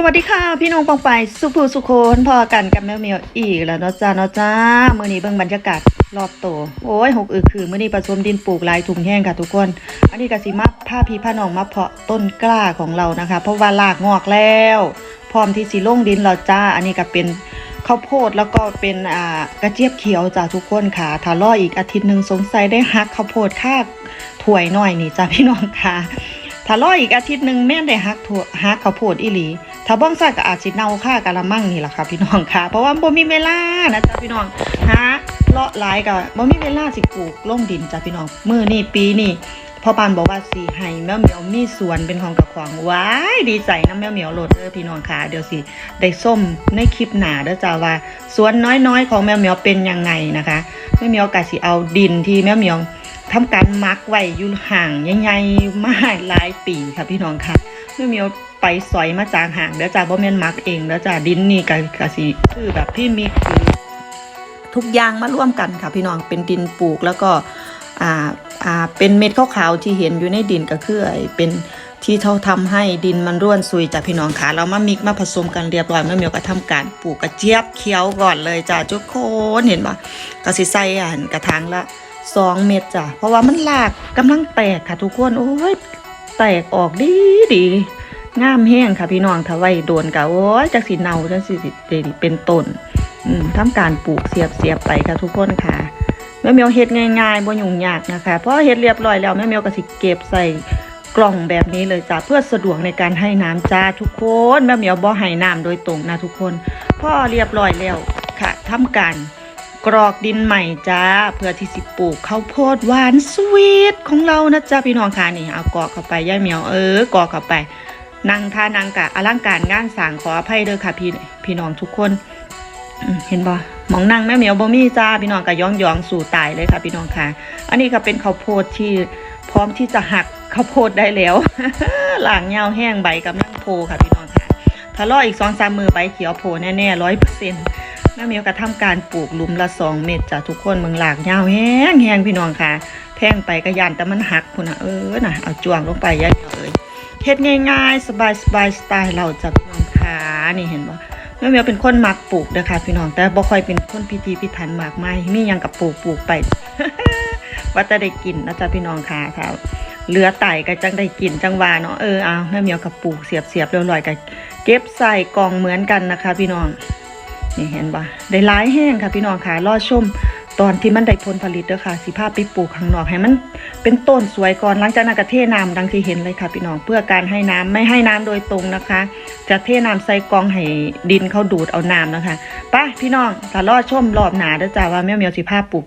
สวัสดีค่ะ พี่น้องปองไปสุภูสุโคนพอกันกับแมวเมียวอีกแล้วเนาะจ้าเนาะจ้ามื่อนี้เบิ่งบรรยากาศรอบโตโอ้ยหกอึคือมื่อนี้ผสมดินปลูกลายถุงแห้งค่ะทุกคน อันนี้กสิมาผ้าพีผ้าน้องมาเพาะต้นกล้าของเรานะคะ เพราะว่าลากงอกแล้ว พร้อมที่สิลงดินเราจ้า อันนี้ก็เป็นข้าวโพดแล้วก็เป็นอ่ากระเจี๊ยบเขียวจ้าทุกคนค่ะถ้ารออีกอาทิตย์หนึ่งสงสัยได้หักข้าวโพดค่าถ้วยหน่อยนี่จ้าพี่น้องค่ะ ถ้ารออีกอาทิตย์หนึ่งแม่ได้ฮักถั่วฮักข้าวโพดอีหลี ถ้าบ้องซ่าก็อาจสิเน่าค่ากะละมังนี่แหละค่ะพี่น้องค่ะ เพราะว่าบ่มีเวลานะจ๊ะพี่น้องฮะเลาะหลายก็บ่มีเวลาสิปลูกลงดินจ้ะพี่น้องมื้อนี้ปีนี้พ่อปานบอกว่าสิให้แมวเหมียวมีสวนเป็นของกับของว้ายดีใจนะแมวเหมียวโหลดเด้อพี่น้องค่ะเดี๋ยวสิได้ส้มในคลิปหนาเด้อจ้าว่าสวนน้อยๆ ของแมวเหมียวเป็นยังไงนะคะแมวเหมียวก็สิเอาดินที่แมวเหมียว ทำการมักไว้อยู่ห่างใหญ่ๆมาหลายปีค่ะพี่น้องค่ะไม่มีไปสอยมาจากห่างเดี๋ยวจ้าบ่แม่นมักเองแล้วจ้าดินนี่ก็ก็สิคือแบบพี่มิกคือทุกอย่างมาร่วมกันค่ะพี่น้องเป็นดินปลูกแล้วก็อ่าอ่าเป็นเม็ดขาวๆที่เห็นอยู่ในดินก็คือไอ้เป็นที่เขาทำให้ดินมันร่วนซุยจากพี่น้องค่ะเรามามิกมาผสมกันเรียบร้อยแม่เมียวก็ทำการปลูกกระเจี๊ยบเขียวก่อนเลยจ้าทุกคนเห็นปะก็สิใส่อ่านกระถางละ สองเม็ดจ้ะ เพราะว่ามันหลากกำลังแตกค่ะทุกคน โอ้ย แตกออกดีดีงามแห้งค่ะพี่น้องถ้าไว้โดนกะโอ้ยจากสีเนาจังสิเดเป็นต้นอืมทำการปลูกเสียบเสียบไปค่ะทุกคนค่ะแม่เมียวเฮ็ดง่ายๆบ่ยุ่งยากนะคะเพราะเฮ็ดเรียบร้อยแล้วแม่เมียวก็สิเก็บใส่กล่องแบบนี้เลยจ้ะเพื่อสะดวกในการให้น้ำจ้าทุกคนแม่เมียวบ่ให้น้ำโดยตรงนะทุกคนพอเรียบร้อยแล้วค่ะทำการ กรอกดินใหม่จ้า เพื่อที่สิปลูกข้าวโพดหวานสวีทของเรานะจ้าพี่น้องค่ะนี่เอากรอกเข้าไปย่าเหมียวเออกรอกเข้าไปนั่งท่านั่งกะอลังการงานสางขออภัยเด้อค่ะพี่พี่น้องทุกคนเห็นบ่มองนั่งแม่เหมียวบ่มีจ้าพี่น้องก็ย้องยองสู่ตายเลยค่ะพี่น้องค่ะ อันนี้ก็เป็นข้าวโพดที่พร้อมที่จะหักข้าวโพดได้แล้วหลางยาวแห้งใบกำลังโพค่ะพี่น้องค่ะถ้ารออีกสองสามมือใบเขียวโพแน่ๆร้อยเปอร์เซ็นต์ แม่เมียวก็ทำการปลูกลุมละสองเม็ดจ้ะทุกคนเมืองหลากยาวแห้งแห้งพี่น้องค่ะ แพงไปก็ยานแต่มันหักคุณนะเออน่ะเอาจ้วงลงไปยัยเอ้ยเฮ็ดง่ายๆ สบายสบายๆสไตล์เราจะพี่น้องค่ะนี่เห็นบ่แม่เมียวเป็นคนมักปลูกเด้อค่ะพี่น้องแต่บ่ค่อยเป็นคนพิธีพิถันมากมายมียังกับปลูกปลูกไป ว่าจะได้กินนะจ๊ะพี่น้องค่ะค่ะเหลือไต่ก็จังได้กินจังวาเนาะเออเอาแม่เมียวกับปลูกเสียบเสียบเรียบร้อยก็เก็บใส่กล่องเหมือนกันนะคะ พี่น้อง นี่เห็นปะได้หลายแห้งค่ะพี่น้องค่ะรอชมตอนที่มันได้ผลผลิตเด้อค่ะสีผ้าไปปลูกข้างนอกให้มัน เป็นต้นสวยก่อนหลังจากนั้นก็เทน้ำดังที่เห็นเลยค่ะพี่น้องเพื่อการให้น้ำไม่ให้น้ำโดยตรงนะคะ จะเทน้ำใส่กองให้ดินเขาดูดเอาน้ำนะคะไปพี่น้องถ้ารอชมรอบหนาเด้อจ้าว่าแม่เมียวสีผ้าปลูก